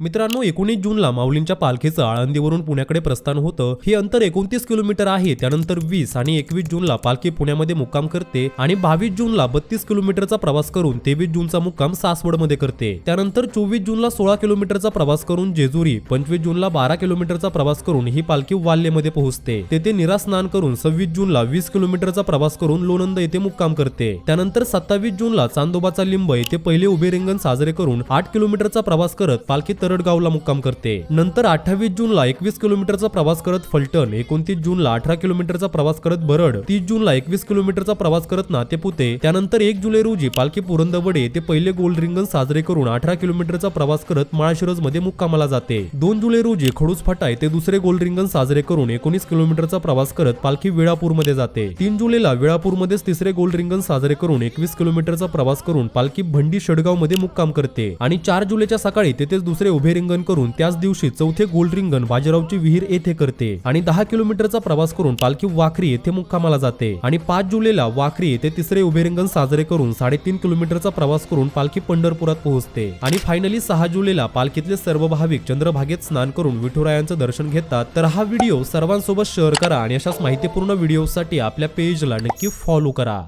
मित्रांनो एकोणीस जूनला माऊलींच्या पालखीचं आळंदीवरून पुण्याकडे प्रस्थान होतं. हे अंतर एकोणतीस किलोमीटर आहे. त्यानंतर वीस आणि एकवीस जूनला पालखी पुण्यामध्ये मुक्काम करते आणि बावीस जूनला बत्तीस किलोमीटरचा प्रवास करून तेवीस जूनचा मुक्काम सासवडमध्ये करते. त्यानंतर चोवीस जूनला सोळा किलोमीटरचा प्रवास करून जेजुरी पंचवीस जूनला बारा किलोमीटरचा प्रवास करून ही पालखी वाल्लेमध्ये पोहोचते. तेथे निरा स्नान करून सव्वीस जूनला वीस किलोमीटरचा प्रवास करून लोणंद येथे मुक्काम करते. त्यानंतर सत्तावीस जूनला चांदोबाचा लिंब येथे पहिले उभे रिंगण साजरे करून आठ किलोमीटरचा प्रवास करत पालखी तरडगावला मुक्काम करते. नंतर अठ्ठावीस जूनला एकवीस किलोमीटरचा प्रवास करत फलटण एकोणतीस जूनला अठरा किलोमीटरचा प्रवास करत भरड तीस जूनला एकवीस किलोमीटरचा प्रवास करत नातेपुते त्यानंतर एक जुलै रोजी पालखी पुरंदवडे ते पहिले गोल रिंगण साजरे करून अठरा किलोमीटरचा प्रवास करत माळशिरजमध्ये मुक्कामाला जाते. दोन जुलै रोजी खडूस फाटा ते दुसरे गोल रिंगण साजरे करून एकोणीस किलोमीटरचा प्रवास करत पालखी वेळापूरमध्ये जाते. तीन जुलैला वेळापूरमध्येच तिसरे गोल रिंगण साजरे करून एकवीस किलोमीटरचा प्रवास करून पालखी भंडी शडगावमध्ये मुक्काम करते आणि चार जुलैच्या सकाळी तेथेच दुसरे उभे रिंगण करून त्याच दिवशी चौथे गोल रिंगण बाजीरावची विहीर येथे करते आणि दहा किलोमीटरचा प्रवास करून पालखी वाखरी येथे मुक्कामाला जाते. आणि पाच जुलैला वाखरी येथे तिसरे उभे रिंगण साजरे करून साडेतीन किलोमीटरचा प्रवास करून पालखी पंढरपुरात पोहोचते. आणि फायनली सहा जुलैला पालखीतले सर्व भाविक चंद्रभागेत स्नान करून विठुरायांचं दर्शन घेतात. तर हा व्हिडिओ सर्वांसोबत शेअर करा आणि अशाच माहितीपूर्ण व्हिडिओसाठी आपल्या पेजला नक्की फॉलो करा.